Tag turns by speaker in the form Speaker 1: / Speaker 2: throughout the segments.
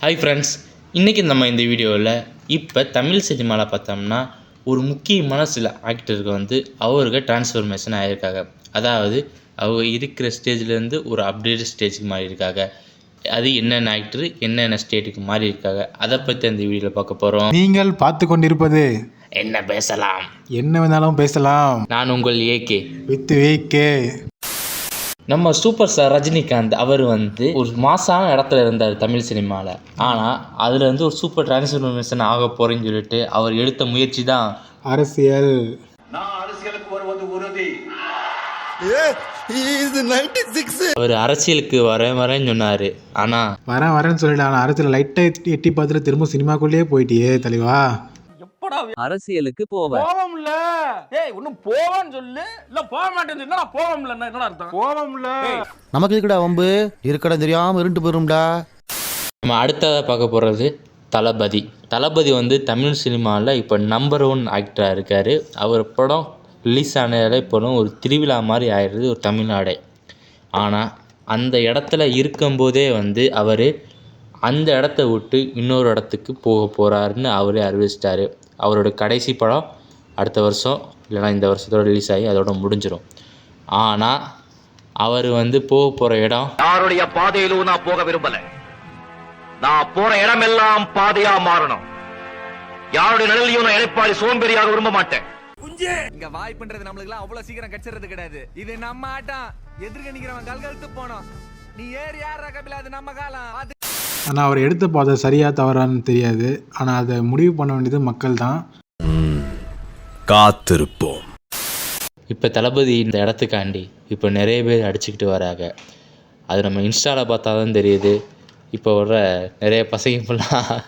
Speaker 1: Hi friends இன்றைக்கி நம்ம இந்த வீடியோவில் இப்போ தமிழ் சினிமாவில் பார்த்தோம்னா ஒரு முக்கியமான சில ஆக்டருக்கு வந்து அவருக்கு டிரான்ஸ்ஃபர்மேஷன் ஆகியிருக்காங்க அதாவது அவங்க இருக்கிற ஸ்டேஜ்லேருந்து ஒரு அப்டேட் ஸ்டேஜுக்கு மாறி இருக்காங்க அது என்னென்ன ஆக்டர் என்னென்ன ஸ்டேட்டுக்கு மாறி இருக்காங்க அதை பற்றி அந்த வீடியோவில் பார்க்க போகிறோம்
Speaker 2: நீங்கள் பார்த்து கொண்டிருப்பது
Speaker 1: என்ன பேசலாம்?
Speaker 2: என்ன வேணாலும் பேசலாம்.
Speaker 1: நான் உங்கள் ஏகே
Speaker 2: வித் வேக்கே
Speaker 1: நம்ம சூப்பர் ஸ்டார் ரஜினிகாந்த் அவர் வந்து ஒரு மாசான இடத்துல இருந்தார் தமிழ் சினிமாவில் ஆனால் அதில் வந்து ஒரு சூப்பர் டிரான்ஸ்ஃபர்மேஷன் ஆக போகிறேன்னு சொல்லிட்டு அவர் எடுத்த முயற்சி தான்
Speaker 2: அரசியல்.
Speaker 3: நான் அரசியலுக்கு வருவது உறுதி.
Speaker 1: அவர் அரசியலுக்கு வரேன் வரேன்னு சொன்னார். ஆனால்
Speaker 2: வரேன் வரேன்னு சொல்லிட்டு ஆனால் அரசியல் லைட்டாக எட்டி எட்டி பார்த்துட்டு திரும்ப சினிமாக்குள்ளேயே போயிட்டியே தலைவா
Speaker 4: அரசியலுக்கு போவேன்
Speaker 5: போவோம்ல ஏய் ஒன்னும் போவான்னு சொல்லு. இல்ல போக மாட்டேன்னு சொல்லு நான் போவோம்ல என்னடா அர்த்தம்? போவோம்ல.
Speaker 6: நமக்கு இருக்குடா வம்பு? இருக்கடா தெரியாம இருண்டு போயிரும்டா.
Speaker 1: நம்ம அடுத்ததாக பார்க்க போகிறது தளபதி. தளபதி வந்து தமிழ் சினிமாவில் இப்போ நம்பர் ஒன் ஆக்டராக இருக்கார். அவர் படம் ரிலீஸ் ஆனதால இப்போ ஒரு திருவிழா மாதிரி ஆயிடுது ஒரு தமிழ்நாடே. ஆனால் அந்த இடத்துல இருக்கும்போதே வந்து அவர் அந்த இடத்த விட்டு இன்னொரு இடத்துக்கு போக போகிறாருன்னு அவரே அறிவிச்சிட்டாரு. அவரோட கடைசி படம் அடுத்த வருஷம் இல்லைனா இந்த வருஷத்தோட ரிலீஸ் ஆகி அதோட முடிஞ்சிடும் ஆனால் அவர் வந்து போக போகிற இடம்
Speaker 3: யாருடைய பாதையிலும் நான் போக விரும்பல. நான் போற இடமெல்லாம் பாதையா மாறணும். யாருடைய நிழலையும் நான் இழைப்பாடி சோம்பேறியாக விரும்ப மாட்டேன்.
Speaker 7: இங்க வாய்ப்புன்றது நம்மளுக்கு எல்லாம் அவ்வளவு சீக்கிரம் கிடைச்சிறது கிடையாது. இது நம்ம ஆட்டம். எதிர்க்க நிக்கிறவன் கல்கழுத்து போனோம். நீ ஏறி யார் கபில? அது நம்ம காலம். அது
Speaker 2: ஆனால் அவர் எடுத்த பாதை சரியா தவறான்னு தெரியாது. ஆனால் அதை முடிவு பண்ண வேண்டியது மக்கள் தான்
Speaker 8: காத்திருப்போம்.
Speaker 1: இப்போ தளபதி இந்த இடத்துக்காண்டி இப்போ நிறைய பேர் அடிச்சுக்கிட்டு வராங்க. அது நம்ம இன்ஸ்டாவில் பார்த்தா தான் தெரியுது. இப்போ வர்ற நிறைய பசங்க ஃபுல்லாக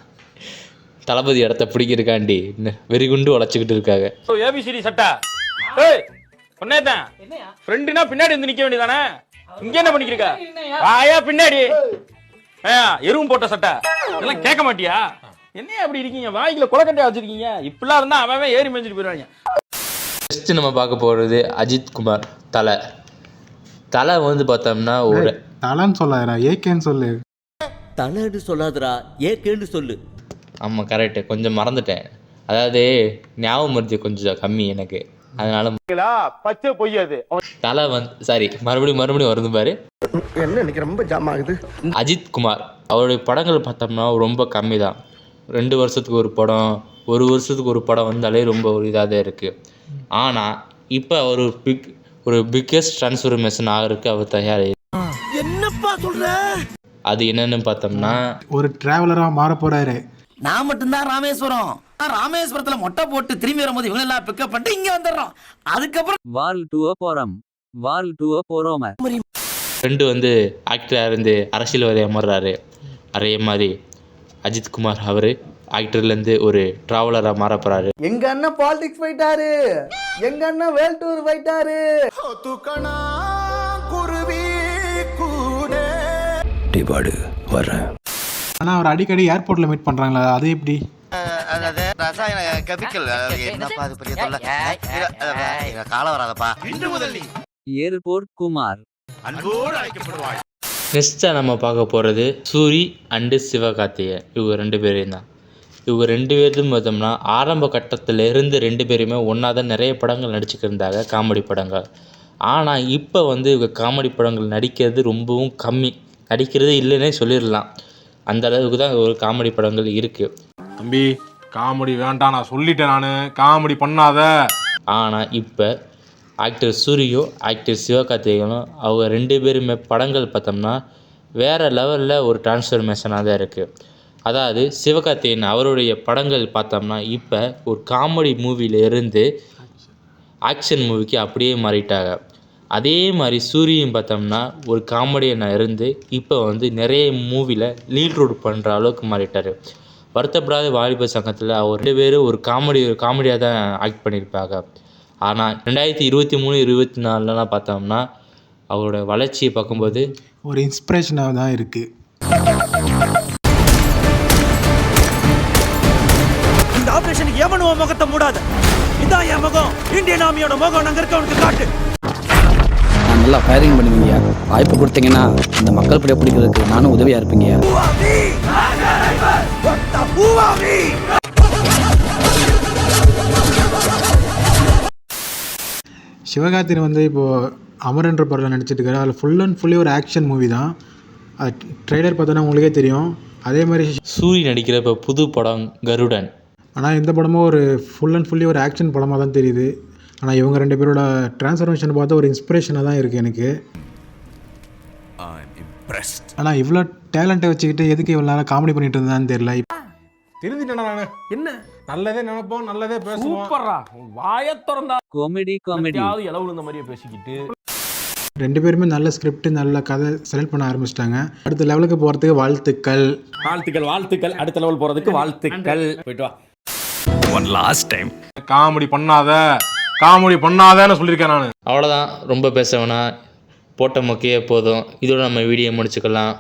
Speaker 1: தளபதி இடத்த பிடிக்கிறதுக்காண்டி நெ- வெறிகுண்டு உழைச்சிக்கிட்டு இருக்காங்க.
Speaker 5: ஏபிசிடி சட்டை. ஏய் பொண்ணேதான் ஃப்ரெண்டுனா பின்னாடி வந்து நிக்க வேண்டியதானே? இங்க என்ன பண்ணிக்கிருக்க? ஆயா பின்னாடி. ஏயா எருவும் போட்ட சட்டை. இதெல்லாம் கேட்க மாட்டியா? என்னையா அப்படி இருக்கீங்க? வாய்க்குல குளக்கட்டையா வச்சிருக்கீங்க. இப்படிலாம் இருந்தா அவன் ஏறி மேய்ஞ்சிட்டு போயிடுவாங்க
Speaker 1: ஃபஸ்ட்டு நம்ம பார்க்க போகிறது அஜித் குமார் தலை. தலை வந்து பார்த்தோம்னா ஒரு
Speaker 2: தலைன்னு சொல்லாதடா ஏகேன்னு சொல்லு.
Speaker 4: தலைன்னு சொல்லாதடா ஏக்கேன்னு சொல்லு.
Speaker 1: ஆமாம் கரெக்டு கொஞ்சம் மறந்துட்டேன். அதாவது ஞாபகம் மருத்தி கொஞ்சம் கம்மி எனக்கு. அதனால
Speaker 5: பச்சை பொய்யாது
Speaker 1: தலை வந்து சாரி மறுபடியும் மறுபடியும் வருது பாரு.
Speaker 6: என்ன இன்னைக்கு ரொம்ப ஜாம் ஆகுது.
Speaker 1: அஜித் குமார் அவருடைய படங்கள் பார்த்தோம்னா ரொம்ப கம்மி தான் ரெண்டு வருஷத்துக்கு ஒரு படம் ஒரு வருஷத்துக்கு ஒரு படம் வந்தாலே ரொம்ப ஒரு இதாக தான் இருக்குது ஆனால் இப்போ அவர் ஒரு பிக் ஒரு பிக்கெஸ்ட் ட்ரான்ஸ்ஃபர்மேஷன் ஆகிறதுக்கு அவர் தயார்
Speaker 6: என்னப்பா சொல்ற?
Speaker 1: அது என்னன்னு பார்த்தோம்னா
Speaker 2: ஒரு டிராவலராக மாற போகிறாரு
Speaker 9: நான் மட்டும்தான் ராமேஸ்வரம். நான் ராமேஸ்வரத்துல மொட்டை போட்டு திரும்பி வரும்போது இவங்க எல்லாம் பிக்கப் பண்ணிட்டு இங்க வந்துடுறோம். அதுக்கப்புறம்
Speaker 4: வால் டூவ போறோம். வால் டூவ போறோம.
Speaker 1: ரெண்டு வந்து ஆக்டராக இருந்து அரசியல்வாதி அமர்றாரு அதே மாதிரி அஜித் குமார் அவர் ஆக்டர்லேருந்து ஒரு ட்ராவலராக மாற போகிறாரு
Speaker 9: எங்க அண்ணன் பாலிடிக்ஸ் போயிட்டாரு. எங்க அண்ணன் வேல் டூர் போயிட்டாரு.
Speaker 8: டிபாடு வர்றேன்.
Speaker 2: ஆனால் அவர் அடிக்கடி ஏர்போர்ட்டில் மீட் பண்ணுறாங்களா அது எப்படி?
Speaker 6: ரசாயன கெமிக்கல் என்னப்பா அது பெரிய தொல்லை? காலம் வராதப்பா.
Speaker 4: ஏர்போர்ட் குமார்.
Speaker 1: நெக்ஸ்ட்டாக நம்ம பார்க்க போகிறது சூரி அண்டு சிவகார்த்திகேயன் இவங்க ரெண்டு பேரையும் தான். இவங்க ரெண்டு பேரும் பார்த்தோம்னா ஆரம்ப கட்டத்துல இருந்து ரெண்டு பேருமே ஒன்றா தான் நிறைய படங்கள் நடிச்சுக்கிட்டு இருந்தாங்க காமெடி படங்கள். ஆனால் இப்போ வந்து இவங்க காமெடி படங்கள் நடிக்கிறது ரொம்பவும் கம்மி. நடிக்கிறதே இல்லைன்னே சொல்லிடலாம். அந்த அளவுக்கு தான் ஒரு காமெடி படங்கள் இருக்குது
Speaker 5: தம்பி காமெடி வேண்டாம் நான் சொல்லிட்டேன் நானு. காமெடி பண்ணாத.
Speaker 1: ஆனால் இப்போ ஆக்டர் சூரியும் ஆக்டர் சிவகார்த்திகேயனும் அவங்க ரெண்டு பேருமே படங்கள் பார்த்தோம்னா வேறு லெவலில் ஒரு ட்ரான்ஸ்ஃபர்மேஷனாக தான் இருக்குது அதாவது சிவகார்த்திகேயன் அவருடைய படங்கள் பார்த்தோம்னா இப்போ ஒரு காமெடி மூவில இருந்து ஆக்ஷன் மூவிக்கு அப்படியே மாறிட்டாங்க. அதே மாதிரி சூரியும் பார்த்தோம்னா ஒரு காமெடியனாக இருந்து இப்போ வந்து நிறைய மூவியில் லீட் ரோல் பண்ணுற அளவுக்கு மாறிட்டார். வருத்தப்படாத வாலிபர் சங்கத்தில் அவர் ரெண்டு பேரும் ஒரு காமெடி ஒரு காமெடியாக தான் ஆக்ட் பண்ணியிருப்பாங்க ஆனால் ரெண்டாயிரத்தி இருபத்தி மூணு இருபத்தி நாலுலலாம் பார்த்தோம்னா அவரோட வளர்ச்சியை பார்க்கும்போது
Speaker 2: ஒரு இன்ஸ்பிரேஷனாக தான் இருக்குது
Speaker 9: இந்த ஆபரேஷனுக்கு எவனும் உன் முகத்தை மூடாத. இதான் என் முகம். இந்தியன் ஆர்மியோட முகம் நாங்க இருக்கவனுக்கு காட்டு.
Speaker 10: நான் நல்லா ஃபயரிங் பண்ணுவீங்க வாய்ப்பு கொடுத்தீங்கன்னா இந்த மக்கள் பிடிய பிடிக்கிறதுக்கு நானும் உதவியாக இருப்பீங்க
Speaker 2: சிவகார்த்திகேயன் வந்து இப்போது அமரன்ற படத்தில் நடிச்சிட்டு இருக்காரு. அதில் ஃபுல் அண்ட் ஃபுல்லி ஒரு ஆக்ஷன் மூவி தான். அது ட்ரெய்லர் பார்த்தோன்னா உங்களுக்கே தெரியும். அதே மாதிரி
Speaker 1: சூரி நடிக்கிற இப்போ புது படம் கருடன்.
Speaker 2: ஆனால் இந்த படமும் ஒரு ஃபுல் அண்ட் ஃபுல்லி ஒரு ஆக்ஷன் படமாக தான் தெரியுது. ஆனால் இவங்க ரெண்டு பேரோட ட்ரான்ஸ்ஃபர்மேஷன் பார்த்தா ஒரு இன்ஸ்பிரேஷனாக தான் இருக்குது எனக்கு. ஆனால் இவ்வளோ டேலண்ட்டை வச்சுக்கிட்டு எதுக்கு இவ்வளோ நேரம் காமெடி பண்ணிட்டு இருந்தான்னு தெரியல.
Speaker 11: திருந்திட்டேன் நானு.
Speaker 5: என்ன?
Speaker 11: நல்லதே நினைப்போம் நல்லதே பேசுவோம்.
Speaker 5: சூப்பர்ரா. வாய திறந்தா
Speaker 4: காமெடி காமெடி
Speaker 5: இளவு இந்த மாதிரியே பேசிக்கிட்டு.
Speaker 2: ரெண்டு பேருமே நல்ல ஸ்கிரிப்ட் நல்ல கதை செலக்ட் பண்ண ஆரம்பிச்சிட்டாங்க. அடுத்த லெவலுக்கு போகிறதுக்கு வாழ்த்துக்கள்.
Speaker 5: வாழ்த்துக்கள் வாழ்த்துக்கள். அடுத்த லெவல் போறதுக்கு வாழ்த்துக்கள். போயிட்டு வா.
Speaker 8: ஒன் லாஸ்ட் டைம்
Speaker 11: காமெடி பண்ணாத காமெடி பண்ணாதன்னு சொல்லியிருக்கேன் நான்.
Speaker 1: அவ்வளோதான் ரொம்ப பேச வேணாம் போட்ட மொக்கையே போதும். இதோட நம்ம வீடியோ முடிச்சுக்கலாம்.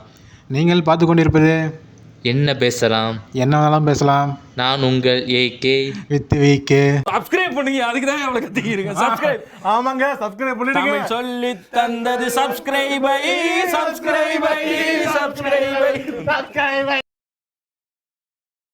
Speaker 2: நீங்கள் பார்த்து கொண்டிருப்பது
Speaker 1: என்ன பேசலாம்?
Speaker 2: என்ன வேணாலும் பேசலாம்?
Speaker 1: நான் உங்கள் ஏகே
Speaker 2: வித் வீக்கு
Speaker 5: சப்ஸ்கிரைப் பண்ணுங்க அதுக்கு தான் அவ்வளவு கத்திக்கிறீங்க சப்ஸ்கிரைப்
Speaker 11: ஆமாங்க சப்ஸ்கிரைப் பண்ணிடுங்க.
Speaker 5: தமிழ் சொல்லி தந்தது சப்ஸ்கிரைபை சப்ஸ்கிரைபை சப்ஸ்கிரைபை